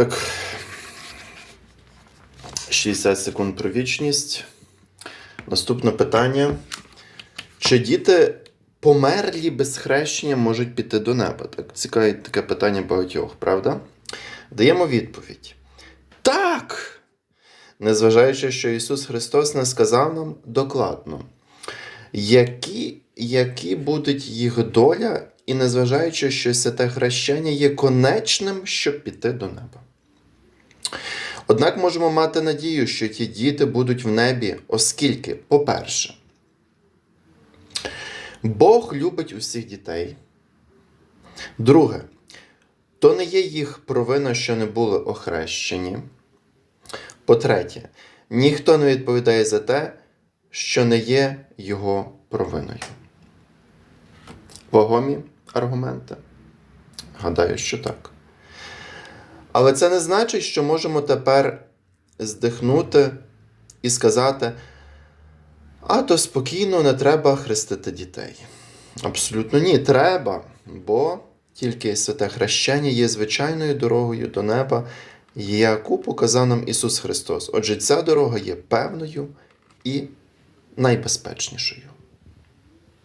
Так. 60 секунд про вічність. Наступне питання. Чи діти померлі без хрещення можуть піти до неба? Так, цікаве таке питання багатьох, правда? Даємо відповідь. Так! Незважаючи, що Ісус Христос не сказав нам докладно, які, які будуть їх доля, і незважаючи, що святе хрещення є конечним, щоб піти до неба. Однак можемо мати надію, що ті діти будуть в небі, оскільки, по-перше, Бог любить усіх дітей. Друге, то не є їх провина, що не були охрещені. По-третє, ніхто не відповідає за те, що не є його провиною. Вагомі аргументи? Гадаю, що так. Але це не значить, що можемо тепер здихнути і сказати, а то спокійно не треба хрестити дітей. Абсолютно ні, треба, бо тільки святе хрещення є звичайною дорогою до неба, яку показав нам Ісус Христос. Отже, ця дорога є певною і найбезпечнішою.